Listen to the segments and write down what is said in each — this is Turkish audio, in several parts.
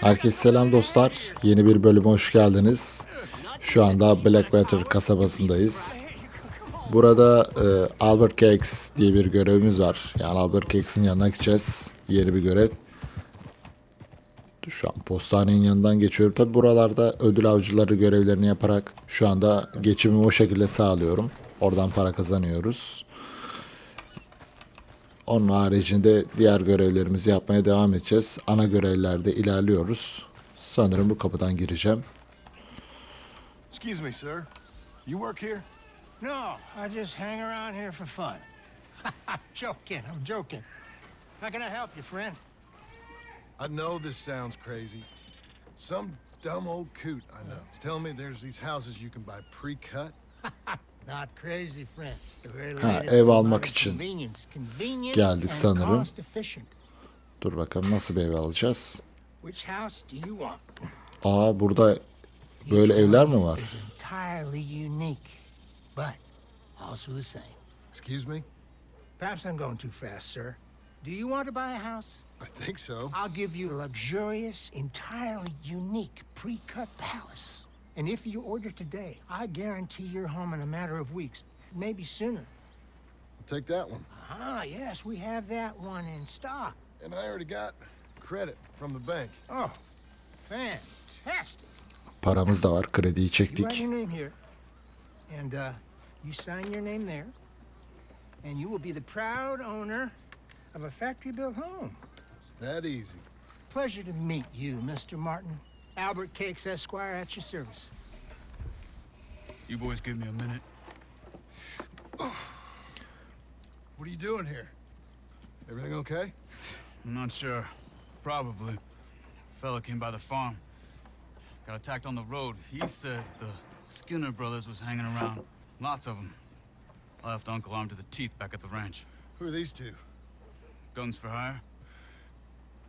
Herkese selam dostlar. Yeni bir bölüme hoş geldiniz. Şu anda Blackwater kasabasındayız. Burada e, Albert Cakes diye bir görevimiz var. Yani Albert Cakes'in yanına gideceğiz. Yeni bir görev. Şu an postanenin yanından geçiyorum. Tabi buralarda ödül avcıları görevlerini yaparak şu anda geçimimi o şekilde sağlıyorum. Oradan para kazanıyoruz. Onun haricinde diğer görevlerimizi yapmaya devam edeceğiz. Ana görevlerde ilerliyoruz. Sanırım bu kapıdan gireceğim. Excuse me, sir. You work here? No, I just hang around here for fun. I'm joking, I'm joking. How can I help you, friend? I know this sounds crazy. Some dumb old coot I know is telling me there's these houses you can buy pre-cut. Not crazy, friend. The very Ha, ev almak için geldik sanırım. Dur bakalım nasıl bir ev alacağız. Aa burada böyle evler mi var? Is entirely unique, but also the same. Excuse me? Perhaps I'm going too fast, sir. Do you want to buy a house? I think so. I'll give you a luxurious, entirely unique pre-cut palace. And if you order today, I guarantee you're home in a matter of weeks, maybe sooner. I'll take that one. Ah, yes, we have that one in stock. And I already got credit from the bank. Oh, fantastic. Paramız da var. Krediyi You write çektik. your name here, and uh, you sign your name there, and you will be the proud owner of a factory-built home. It's that easy. Pleasure to meet you, Mr. Martin. Albert Cakes Esquire at your service. You boys give me a minute. What are you doing here? Everything okay? I'm not sure. Probably. A Fella came by the farm. Got attacked on the road. He said the Skinner brothers was hanging around. Lots of them. I left Uncle armed to the teeth back at the ranch. Who are these two? Guns for hire?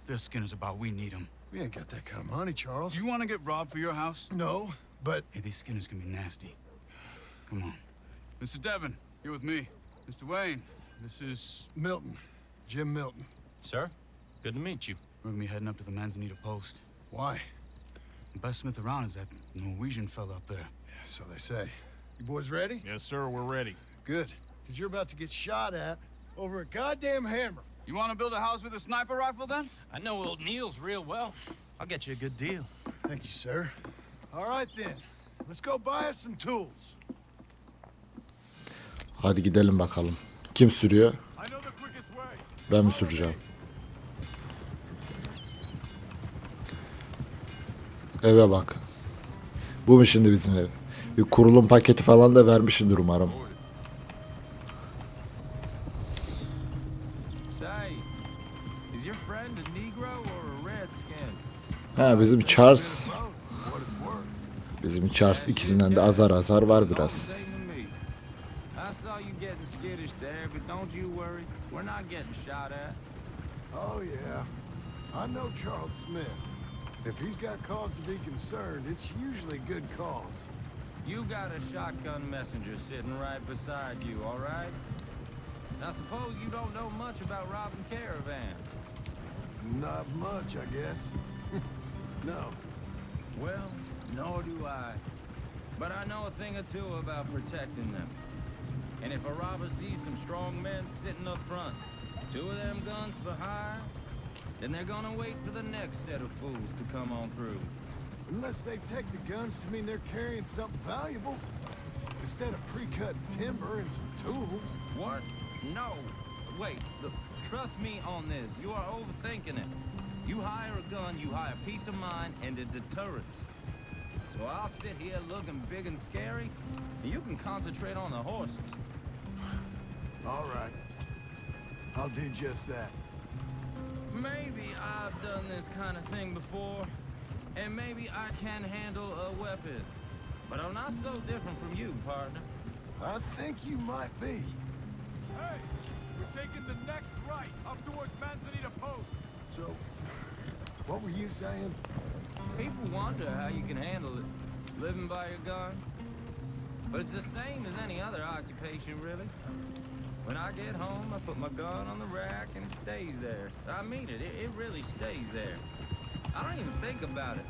If they're Skinner's about, we need them. We ain't got that kind of money, Charles. Do you want to get robbed for your house? No, but Hey, these Skinners can be nasty. Come on. Mr. Devon, here with me. Mr. Wayne, this is... Milton. Jim Milton. Sir, good to meet you. We're gonna be heading up to the Manzanita Post. Why? The best smith around is that Norwegian fella up there. So they say. You boys ready? Yes, sir, we're ready. Good. Because you're about to get shot at over a goddamn hammer. You want to build a house with a sniper rifle then? I know old Neil's real well. I'll get you a good deal. Thank you, sir. All right then. Let's go buy us some tools. Hadi gidelim bakalım. Kim sürüyor? Ben mi süreceğim? Eve bak. Bu mu şimdi bizim ev? Bir kurulum paketi falan da vermişsindir umarım. Ha bizim Charles. Bizim Charles ikisinden de azar azar var biraz. I. Oh, yeah. I know Charles Smith. If he's got cause to be concerned, it's usually good cause. You got a shotgun messenger sitting right beside you, all right? Now suppose you don't know much about robbing caravans. Not much, I guess. No. Well, nor do I. But I know a thing or two about protecting them. And if a robber sees some strong men sitting up front, two of them guns for hire, then they're gonna wait for the next set of fools to come on through. Unless they take the guns to mean they're carrying something valuable. Instead of pre-cut timber and some tools. What? No. Wait, look, trust me on this. You are overthinking it. You hire a gun, you hire peace of mind and a deterrent. So I'll sit here looking big and scary, and you can concentrate on the horses. All right. I'll do just that. Maybe I've done this kind of thing before, and maybe I can handle a weapon. But I'm not so different from you, partner. I think you might be. Hey, we're taking the next right up towards Manzanita Post. So, what were you saying? People wonder how you can handle it, living by your gun. But it's the same as any other occupation, really. When I get home, I put my gun on the rack and it stays there. I mean it, it, it really stays there. I don't even think about it.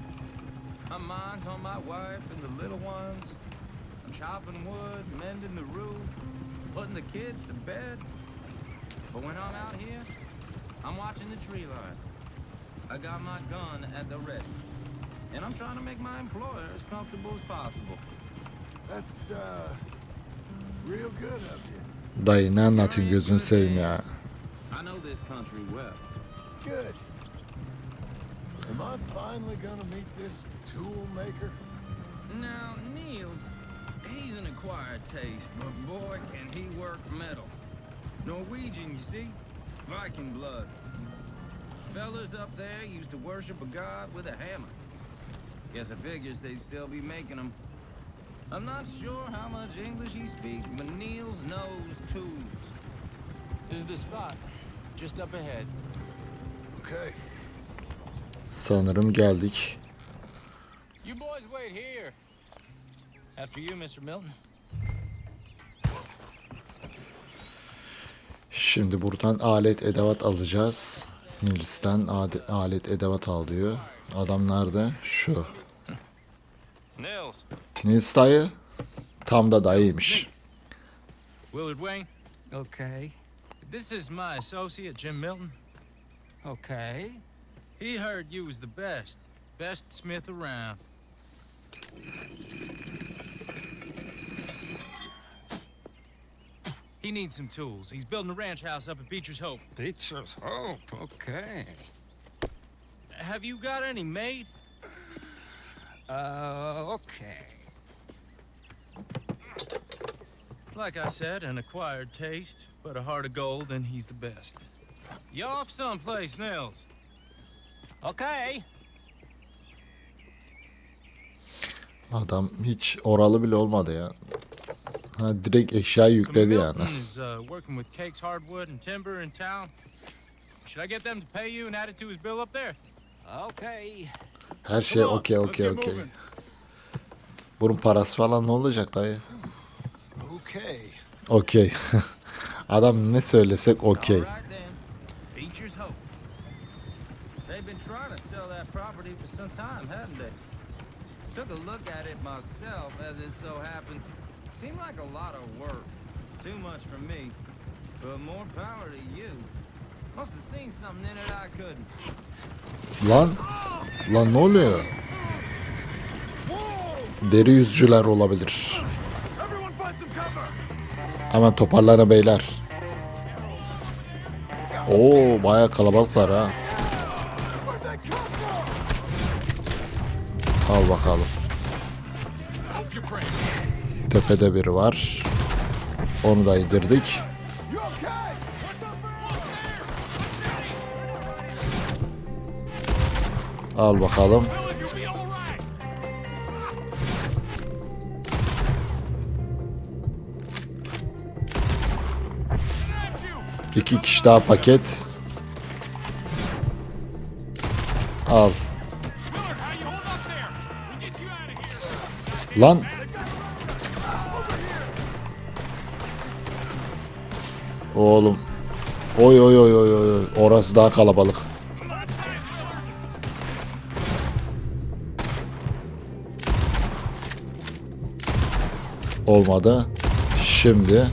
My mind's on my wife and the little ones. I'm chopping wood, mending the roof, putting the kids to bed. But when I'm out here, I'm watching the tree line. I got my gun at the ready. And I'm trying to make my employer as comfortable as possible. That's, uh, real good of you. Dayı ne anlatıyorsun gözünü seveyim ya. I know this country well. Good. Am I finally gonna meet this tool maker? Now, Niels, he's an acquired taste, but boy, can he work metal. Norwegian, you see? Viking blood. Fellas up there used to worship a god with a hammer. Guess I figures they'd still be making them. I'm not sure how much English he speaks, but Niels knows tools. This is the spot. Just up ahead. Okay. Sanırım geldik. You boys wait here. After you, Mr. Milton. Şimdi buradan alet edevat alacağız. Nils'ten ade- alet edevat al diyor. Adam nerede? Şu. Nils. Nils dayı. Tam da dayıymış. Willard Wayne. Okay, This is my associate, Jim Milton. okay. He heard you was the best. Best smith around. He needs some tools. He's building a ranch house up at Beecher's Hope. Beecher's Hope, okay. Have you got any made? Uh, okay. Like I said, an acquired taste, but a heart of gold, and he's the best. You off someplace, Nils? Okay. Adam hiç oralı bile olmadı ya. Ha, direkt eşya yükledi yani. Uh, working with Cakes Hardwood and Timber in town. Should I get them to pay you and add it to his bill up there? Okay. Her şey okey okey okey. Bunun parası falan ne olacak dayı? Okay. Okey. Adam ne söylesek okey. All right then. Beecher's Hope. They've been trying to sell that property for some time, haven't they? Took a look at it myself, as it so happens. Seemed like a lot of work. Too much for me. But more power to you. Must have seen something in it I couldn't. Lan. Lan ne oluyor? Deri yüzcüler olabilir. Hemen toparlanın beyler. Oo baya kalabalıklar ha. Al bakalım. Tepede biri var. Onu da indirdik. Al bakalım. İki kişi daha paket. Al. Willard, Oğlum. Oy oy oy oy oy. Orası daha kalabalık. Olmadı. Şimdi.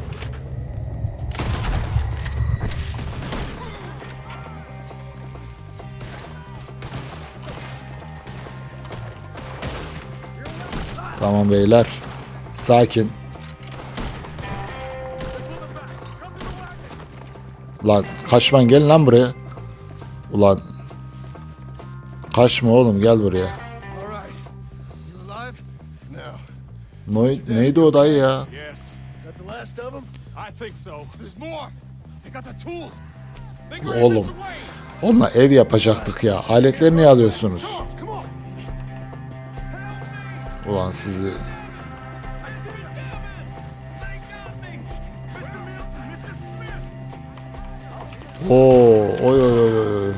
Tamam beyler. Sakin. Lan kaçman gel lan buraya. Ulan. Kaçma oğlum gel buraya. No. Ne, neydi o dayı ya? Oğlum. Onunla ev yapacaktık ya. Aletleri niye alıyorsunuz? Ulan sizi. Oo, oy oy oy oy.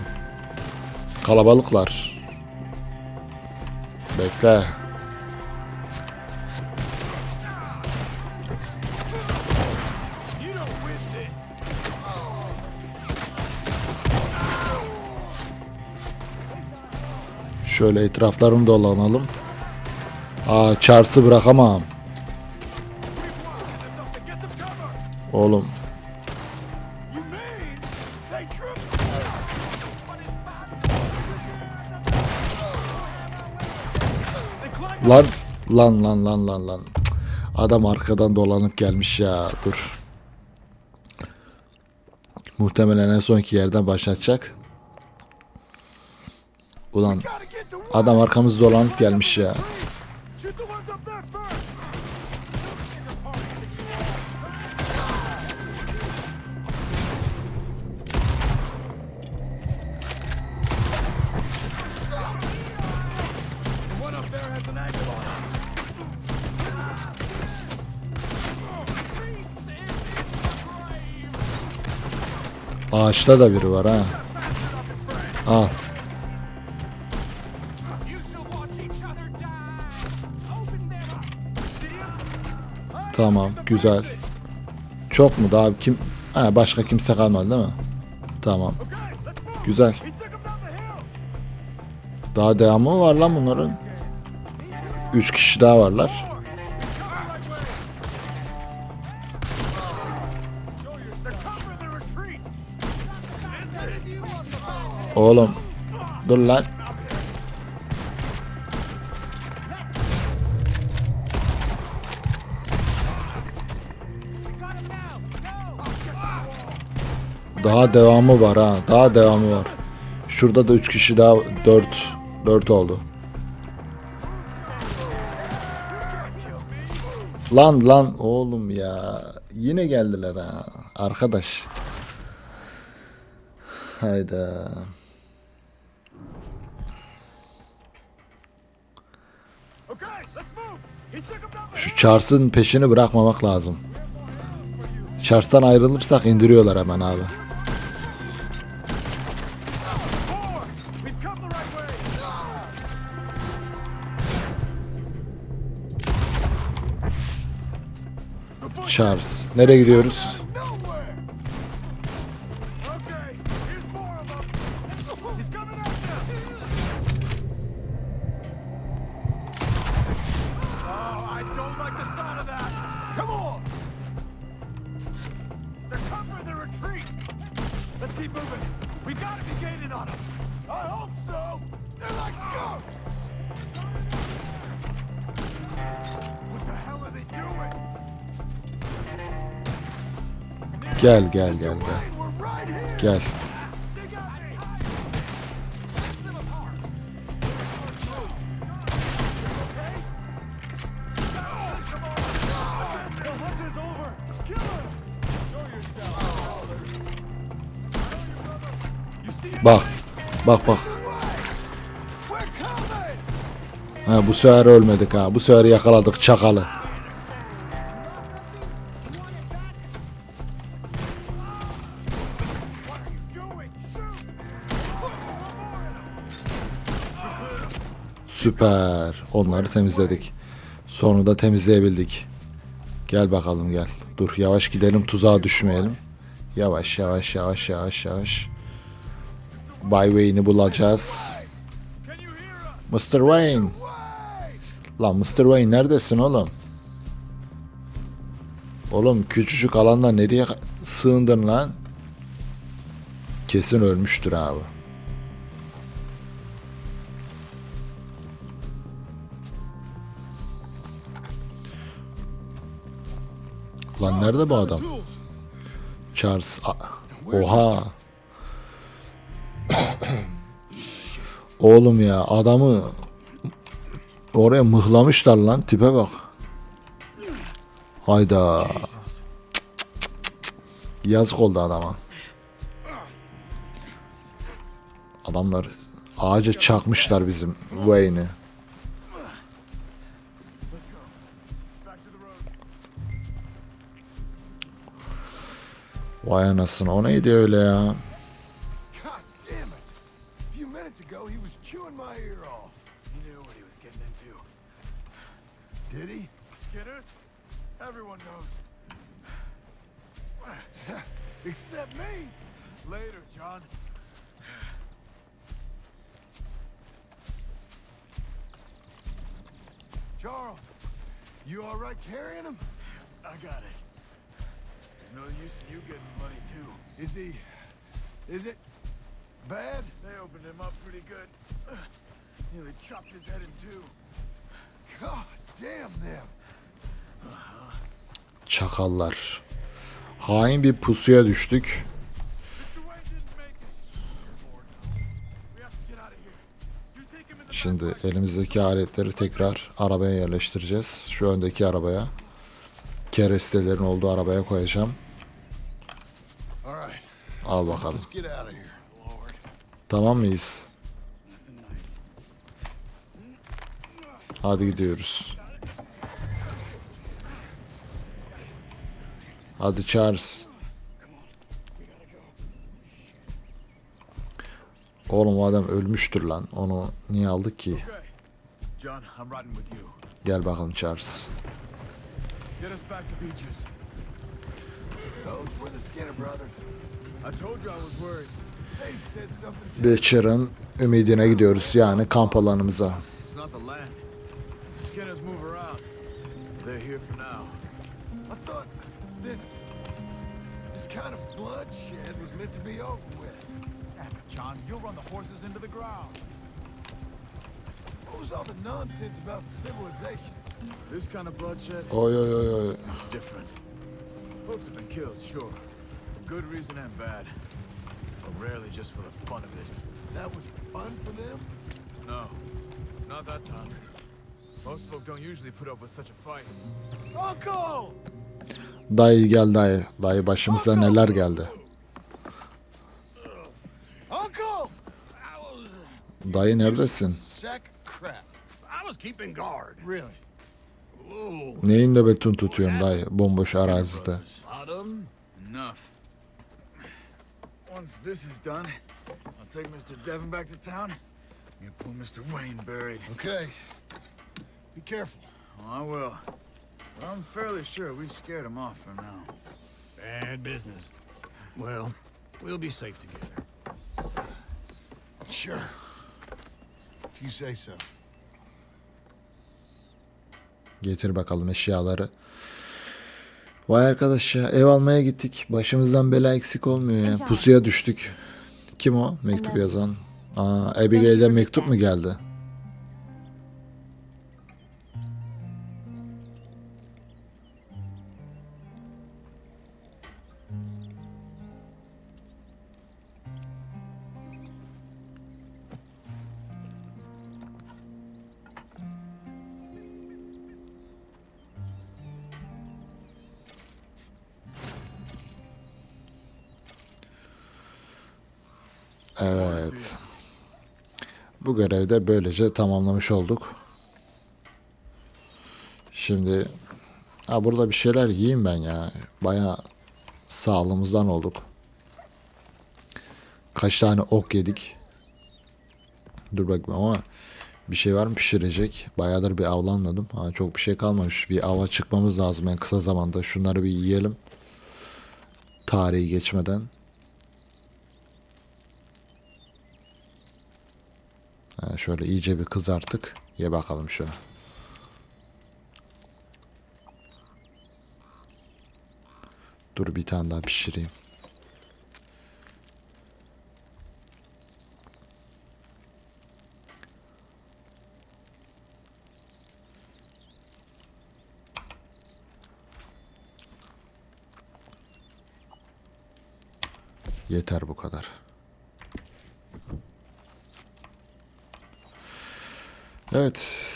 Kalabalıklar. Bekle. Şöyle etraflarını dolanalım. Aa Charles'ı bırakamam. Oğlum lan lan lan lan lan lan. Adam arkadan dolanıp gelmiş ya. Dur. Muhtemelen en sonki yerden başlatacak. Ulan adam arkamızda dolanıp gelmiş ya. Ağaçta da biri var ha. Al. Tamam güzel. Çok mu daha kim? Ha, başka kimse kalmadı değil mi? Tamam. Güzel. Daha devamı mı var lan bunların? Üç kişi daha varlar. Oğlum. Dur lan. Daha devamı var ha. Daha devamı var. Şurada da 3 kişi daha 4 4 oldu. Lan lan oğlum ya. Yine geldiler ha. Arkadaş. Hayda. Okay, let's move. He took him down the Şu Charles'ın peşini bırakmamak lazım. Charles'tan ayrılırsak indiriyorlar hemen abi. Charles. Nereye gidiyoruz? Be gaining on them. I hope so. They're like ghosts. What the hell are they doing? Gel gel gel gel. Wayne, we're right here. Gel. Bak. Bak bak. Ha, bu sefer ölmedik ha. Bu sefer yakaladık çakalı. Süper. Onları temizledik. Sonunda temizleyebildik. Gel bakalım gel. Dur yavaş gidelim tuzağa düşmeyelim. Yavaş yavaş yavaş yavaş yavaş. Bay Wayne'i bulacağız. Mr. Wayne. Lan Mr. Wayne neredesin oğlum? Oğlum küçücük alanda nereye sığındın lan? Kesin ölmüştür abi. Lan nerede bu adam? Charles. Oha. Oğlum ya adamı oraya mıhlamışlar lan tipe bak. Hayda. Cık, cık, cık. Yazık oldu adama. Adamlar ağaca çakmışlar bizim Wayne'i. Vay anasını o neydi öyle ya? Did he? Skinners? Everyone knows. Except me. Later, John. Charles, you all right carrying him? I got it. There's no use in you getting money, too. Is he... Is it bad? They opened him up pretty good. Nearly chopped his head in two. God. Çakallar. Hain bir pusuya düştük. Şimdi elimizdeki aletleri tekrar arabaya yerleştireceğiz. Şu öndeki arabaya. Kerestelerin olduğu arabaya koyacağım. Al bakalım. Tamam mıyız? Hadi gidiyoruz. Hadi Charles. Oğlum o adam ölmüştür lan. Onu niye aldık ki? Gel bakalım Charles. Beecher'ın ümidine gidiyoruz yani kamp alanımıza. It's not the land. The Skinners move around. They're here for now. I thought this... This kind of bloodshed was meant to be over with. Damn it, John. You'll run the horses into the ground. What was all the nonsense about civilization? This kind of bloodshed Oy yeah, oy yeah. is different. Folks have been killed, sure. For good reason and bad. But rarely just for the fun of it. That was fun for them? No, not that time. Most folk don't usually put up with such a fight. Uncle! Dayı gel dayı. Dayı başımıza neler geldi. Dayı neredesin? Neyin nöbetini tutuyorsun dayı? Bomboş arazide. Enough. Once this is done, I'll take Mr. Devon back to town and pull Mr. Wayne buried. Okay. Be careful. I will. I'm fairly sure we scared him off for now. Bad business. Well, we'll be safe together. Sure. If you say so. Getir bakalım eşyaları. Vay arkadaş ya ev almaya gittik. Başımızdan bela eksik olmuyor ya. Pusuya düştük. Kim o? Mektup yazan. Aa, Abigail'den mektup mu geldi? Evet. Bu görevi de böylece tamamlamış olduk. Şimdi ha burada bir şeyler yiyeyim ben ya. Baya sağlığımızdan olduk. Kaç tane ok yedik. Dur bakayım ama bir şey var mı pişirecek? Bayağıdır bir avlanmadım. Ha, çok bir şey kalmamış. Bir ava çıkmamız lazım en kısa zamanda. Şunları bir yiyelim. Tarihi geçmeden. Ha, şöyle iyice bir kızarttık. Ye bakalım şunu. Dur bir tane daha pişireyim. Yeter bu kadar. Evet.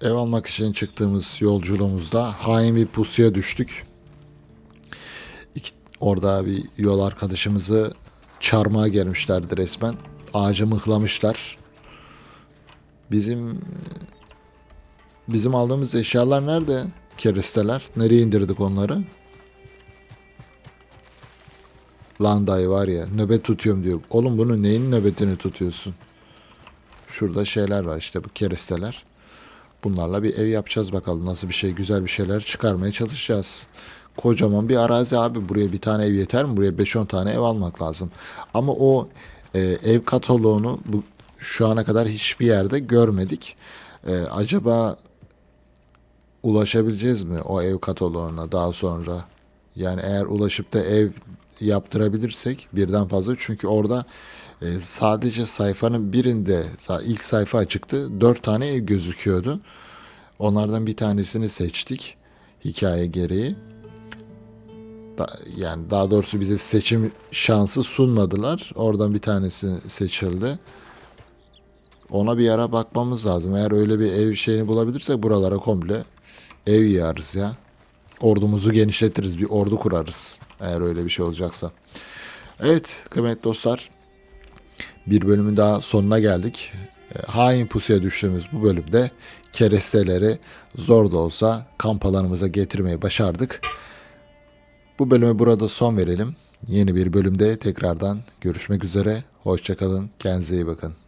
Ev almak için çıktığımız yolculuğumuzda hain bir pusuya düştük. İki, orada bir yol arkadaşımızı çarmıha gelmişlerdi resmen. Ağacı mıhlamışlar. Bizim bizim aldığımız eşyalar nerede? Keresteler. Nereye indirdik onları? Lan dayı var ya nöbet tutuyorum diyor. Oğlum bunu neyin nöbetini tutuyorsun? Şurada şeyler var işte bu keresteler. Bunlarla bir ev yapacağız bakalım. Nasıl bir şey güzel bir şeyler çıkarmaya çalışacağız. Kocaman bir arazi abi. Buraya bir tane ev yeter mi? Buraya 5-10 tane ev almak lazım. Ama o e, ev kataloğunu bu, şu ana kadar hiçbir yerde görmedik. Ee, acaba ulaşabileceğiz mi o ev kataloğuna daha sonra? Yani eğer ulaşıp da ev yaptırabilirsek birden fazla çünkü orada e, sadece sayfanın birinde ilk sayfa açıktı. Dört tane ev gözüküyordu. Onlardan bir tanesini seçtik hikaye gereği. Da- yani daha doğrusu bize seçim şansı sunmadılar. Oradan bir tanesi seçildi. Ona bir ara bakmamız lazım. Eğer öyle bir ev şeyini bulabilirsek buralara komple ev yağarız ya. Ordumuzu genişletiriz. Bir ordu kurarız. Eğer öyle bir şey olacaksa. Evet kıymetli dostlar. Bir bölümün daha sonuna geldik. E, Hain pusuya düştüğümüz bu bölümde keresteleri zor da olsa kamp alanımıza getirmeyi başardık. Bu bölüme burada son verelim. Yeni bir bölümde tekrardan görüşmek üzere. Hoşçakalın. Kendinize iyi bakın.